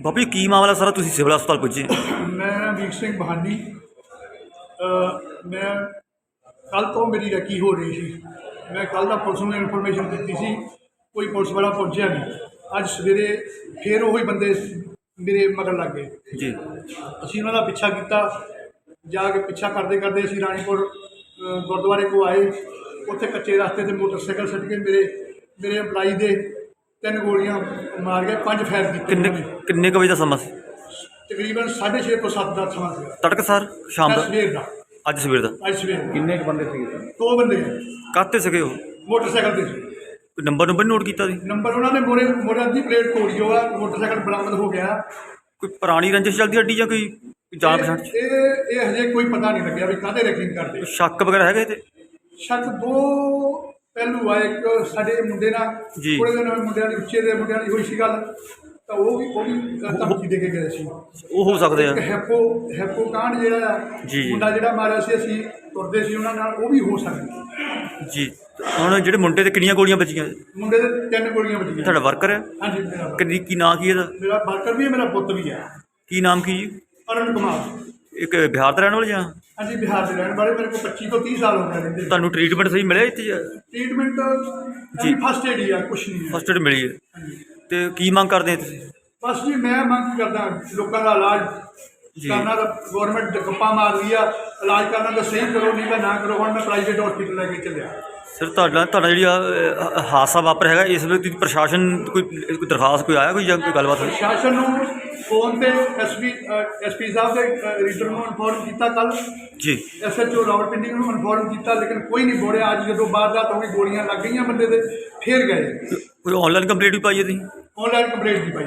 ਬਾਬੀ ਕੀ ਮਾਮਲਾ ਸਾਰਾ? ਤੁਸੀਂ ਸਿਵਲ ਹਸਪਤਾਲ ਪੁੱਜੇ। ਮੈਂ ਵੀਰ ਸਿੰਘ ਬਹਾਨੀ। ਅ, ਮੈਂ ਕੱਲ ਤੋਂ ਮੇਰੀ ਰੈਕੀ ਹੋ ਰਹੀ ਸੀ। ਮੈਂ ਕੱਲ ਦਾ ਪੁਲਿਸ ਨੂੰ ਇਨਫੋਰਮੇਸ਼ਨ ਦਿੱਤੀ ਸੀ। ਕੋਈ ਪੁਲਿਸ ਵਾਲਾ ਪਹੁੰਚਿਆ ਨਹੀਂ। ਅੱਜ ਸਵੇਰੇ ਫੇਰ ਉਹੀ ਬੰਦੇ ਮੇਰੇ ਮਗਰ ਲੱਗ ਗਏ। ਜੀ। ਅਸੀਂ ਉਹਨਾਂ ਦਾ ਪਿੱਛਾ ਕੀਤਾ। ਜਾ ਕੇ ਪਿੱਛਾ ਕਰਦੇ ਕਰਦੇ ਅਸੀਂ ਰਾਣੀਪੁਰ ਅ, ਗੁਰਦੁਆਰੇ ਕੋ ਆਏ। ਉੱਥੇ ਕੱਚੇ ਰਸਤੇ ਤੇ ਮੋਟਰਸਾਈਕਲ ਛੱਡ ਕੇ ਮੇਰੇ ਮੇਰੇ ਐਮਪਲਾਈ ਦੇ ਤਿੰਨ ਗੋਲੀਆਂ ਮਾਰ ਕੇ ਪੰਜ ਫਾਇਰ ਕੀਤੇ ਕਿੰਨੇ ਕਿੰਨੇ ਕੁ ਵਜੇ ਦਾ ਸਮਾਂ ਸੀ? ਤਕਰੀਬਨ 6:30 ਤੋਂ 7 ਦਾ ਸਮਾਂ ਸੀਗਾ ਤੜਕਸਾਰ ਸ਼ਾਮ ਅੱਜ ਦਾ ਸਵੇਰ ਦਾ। ਅੱਜ ਸਵੇਰ ਦਾ? ਅੱਜ ਸਵੇਰ ਦਾ। ਕਿੰਨੇ ਕੁ ਬੰਦੇ ਸੀਗੇ ਦੋ ਬੰਦੇ। ਕਾਹਤੇ ਸੀਗੇ ਉਹ? ਮੋਟਰਸਾਈਕਲ ਤੇ ਸੀ। ਕੋਈ ਨੰਬਰ ਨੰਬਰ ਨੋਟ ਕੀਤਾ ਸੀ? ਨੰਬਰ ਉਹਨਾਂ ਨੇ ਮੋਰੇ ਮੋਰੇ ਦੀ ਪਲੇਟ ਤੋੜੀ ਜੋ ਆ ਮੋਟਰਸਾਈਕਲ ਬਰਾਮਦ ਹੋ ਗਿਆ। ਕੋਈ ਪੁਰਾਣੀ ਰੰਜਿਸ਼ ਚੱਲਦੀ ਅੱਡੀ ਜਾਂ ਕੋਈ ਕੋਈ ਜਾਣ ਪਛਾਣ ਚ? ਇਹ ਇਹ ਹਜੇ ਕੋਈ ਪਤਾ ਨਹੀਂ ਲੱਗਿਆ ਵੀ ਕਾਹਦੇ ਰੈਕਿੰਗ ਕਰਦੇ। ਸ਼ੱਕ ਵਗੈਰਾ ਹੈਗਾ ਤੇ ਸ਼ੱਕ ਦੋ ਪਹਿਲੂ ਆ ਇੱਕ ਸਾਡੇ ਮੁੰਡੇ ਨਾਲ ਜੀ। ਥੋੜੇ ਦਿਨ ਹੋਏ ਮੁੰਡਿਆਂ ਦੀ ਉੱਚੇ ਦੇ ਮੁੰਡਿਆਂ ਦੀ ਹੋਈ ਸੀ ਗੱਲ ਤਾਂ ਉਹ ਵੀ ਉਹ ਵੀ ਧਮਕੀ ਦੇ ਕੇ ਗਏ ਸੀ। ਉਹ ਹੋ ਸਕਦੇ ਆ। ਇੱਕ ਹੈਪੋ ਹੈਪੋ ਕਾਂਡ ਜਿਹੜਾ ਆ ਜੀ। ਮੁੰਡਾ ਜਿਹੜਾ ਮਾਰਿਆ ਸੀ ਅਸੀਂ ਤੁਰਦੇ ਸੀ ਉਹਨਾਂ ਨਾਲ ਉਹ ਵੀ ਹੋ ਸਕਦਾ। ਜੀ ਹੁਣ ਜਿਹੜੇ ਮੁੰਡੇ ਤੇ ਕਿੰਨੀਆਂ ਗੋਲੀਆਂ ਵੱਜੀਆਂ? ਮੁੰਡੇ ਦੇ ਤਿੰਨ ਗੋਲੀਆਂ ਵੱਜੀਆਂ। ਤੁਹਾਡਾ ਵਰਕਰ ਹੈ? ਹਾਂਜੀ ਮੇਰਾ ਕਿੰਨੀ ਕੀ ਨਾਂ ਕੀ ਇਹਦਾ? ਮੇਰਾ ਬਾਕਰ ਵੀ ਹੈ ਮੇਰਾ ਪੁੱਤ ਵੀ ਹੈ। ਕੀ ਨਾਮ ਕੀ ਜੀ? ਅਰੁਣ ਕੁਮਾਰ। ਇੱਕ ਬਿਹਾਰ ਦਾ ਰਹਿਣ ਵਾਲਾ ਜਾਂ? ਹਾਂਜੀ ਬਿਹਾਰ ਦੇ ਰਹਿਣ ਵਾਲੇ ਮੇਰੇ ਕੋਲ 25 ਤੋਂ 30 ਸਾਲ ਹੋ ਗਏ ਰਹਿੰਦੇ ਤੁਹਾਨੂੰ ਟ੍ਰੀਟਮੈਂਟ ਸਹੀ ਮਿਲਿਆ ਇੱਥੇ ਟ੍ਰੀਟਮੈਂਟ ਜੀ। ਫਸਟ ਏਡ ਹੀ ਆ ਕੁਛ ਨਹੀਂ ਹੈ। ਫਸਟ ਏਡ ਮਿਲੀ ਹੈ। ਤੇ ਕੀ ਮੰਗ ਕਰਦੇ ਆ ਤੁਸੀਂ? ਬਸ ਜੀ ਮੈਂ ਮੰਗ ਕਰਦਾ ਲੋਕਾਂ ਦਾ ਇਲਾਜ। ਜੀ। ਕਰਨਾ ਤਾਂ ਗਵਰਨਮੈਂਟ ਗੱਪਾਂ ਮਾਰ ਰਹੀ ਆ ਇਲਾਜ ਕਰਨਾ ਤਾਂ ਸਹੀ ਕਰੋ ਨਹੀਂ ਤਾਂ ਨਾ ਕਰੋ। ਹੁਣ ਮੈਂ ਪ੍ਰਾਈਵੇਟ ਹਸਪੀਟਲ ਲੈ ਕੇ ਚੱਲਿਆ। ਸਰ ਤੁਹਾਡਾ ਤੁਹਾਡਾ ਜਿਹੜੀ ਆ, ਹਾਦਸਾ ਵਾਪਰ ਹੈਗਾ ਇਸ ਵੇਲੇ ਤੁਸੀਂ ਪ੍ਰਸ਼ਾਸਨ ਕੋਈ ਕੋਈ ਦਰਖਾਸਤ ਕੋਈ ਆਇਆ ਕੋਈ ਜਾਂ ਕੋਈ ਗੱਲਬਾਤ ਹੋਈ? ਸ਼ਾਸਨ ਨੂੰ ਫੋਨ ਤੇ ਐਸਪੀ ਐਸਪੀ ਸਾਹਿਬ ਦੇ ਰੀਡਰ ਨੂੰ ਇਨਫੋਰਮ ਕੀਤਾ ਕੱਲ ਜੀ। ਐਸਐਚਓ ਰਾਵਲਪਿੰਡੀ ਨੂੰ ਇਨਫੋਰਮ ਕੀਤਾ ਲੇਕਿਨ ਕੋਈ ਨਹੀਂ ਬੋੜਿਆ ਅੱਜ ਜਦੋਂ ਬਾਅਦ ਹੋ ਗਈ ਗੋਲੀਆਂ ਲੱਗ ਗਈਆਂ ਬੰਦੇ ਦੇ ਫੇਰ ਗਏ। ਕੋਈ ਆਨਲਾਈਨ ਕੰਪਲੀਟ ਵੀ ਪਾਈ ਹੈ ਤੁਸੀਂ? ਆਨਲਾਈਨ ਕੰਪਲੇਂਟ ਦੀ ਪਾਈ।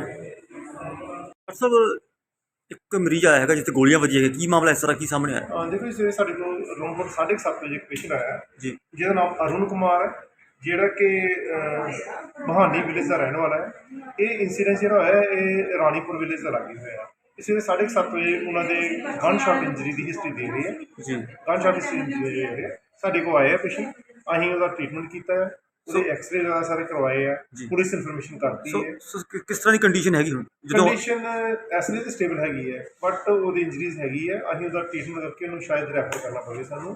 ਸਾਹਿਬ ਇੱਕ ਮਰੀਜ਼ ਆਇਆ ਹੈਗਾ ਜਿੱਥੇ ਗੋਲੀਆਂ ਵੱਜੀਆਂ ਕੀ ਮਾਮਲਾ ਇਸ ਤਰ੍ਹਾਂ ਕੀ ਸਾਹਮਣੇ ਆਇਆ? ਹਾਂ ਦੇਖੋ ਜੀ ਸਵੇਰੇ ਸਾਡੇ ਕੋਲ ਨੰਬਰ 7:30 ਵਜੇ ਇੱਕ ਪੇਸ਼ੈਂਟ ਆਇਆ। ਜੀ। ਜਿਹਦਾ ਨਾਮ ਅਰੁਣ ਕੁਮਾਰ ਹੈ ਜਿਹੜਾ ਕਿ ਮਹਾਨੀ ਵਿਲੇਜ ਦਾ ਰਹਿਣ ਵਾਲਾ ਹੈ। ਇਹ ਇਨਸੀਡੈਂਟ ਜਿਹੜਾ ਹੋਇਆ ਇਹ ਰਾਣੀਪੁਰ ਵਿਲੇਜ ਦਾ ਲੱਗੇ ਹੋਇਆ ਹੈ। ਇਸ ਵੇਲੇ 7:30 ਵਜੇ ਉਹਨਾਂ ਦੇ ਗਨ ਸ਼ਾਟ ਇੰਜਰੀ ਦੀ ਹਿਸਟਰੀ ਦੇ ਰਹੇ ਹੈ। ਜੀ। ਗਨ ਸ਼ਾਟ ਇੰਜਰੀ ਦੇ ਸਾਡੇ ਕੋਲ ਆਏ ਆ ਪੇਸ਼ੈਂਟ ਅਸੀਂ ਉਹਦਾ ਟ੍ਰੀਟਮੈਂਟ ਕੀਤਾ ਹੈ। ਉਹਦੇ ਐਕਸ-ਰੇ ਵਗੈਰਾ ਸਾਰੇ ਕਰਵਾਏ ਆ ਜੀ। ਪੁਲਿਸ ਇਨਫੋਰਮੇਸ਼ਨ ਕਰਤੀ ਸੋ ਹੈ। ਸੋ ਕਿ- ਕਿਸ ਤਰ੍ਹਾਂ ਦੀ ਕੰਡੀਸ਼ਨ ਹੈਗੀ ਹੁਣ? ਜਦੋਂ ਕੰਡੀਸ਼ਨ ਐਸਲੀ ਤੇ ਸਟੇਬਲ ਹੈਗੀ ਹੈ ਬਟ ਉਹਦੀ ਇੰਜਰੀਜ਼ ਹੈਗੀ ਹੈ। ਅਸੀਂ ਉਹਦਾ ਟ੍ਰੀਟਮੈਂਟ ਕਰਕੇ ਉਹਨੂੰ ਸ਼ਾਇਦ ਰੈਫਰ ਕਰਨਾ ਪਵੇ ਸਾਨੂੰ।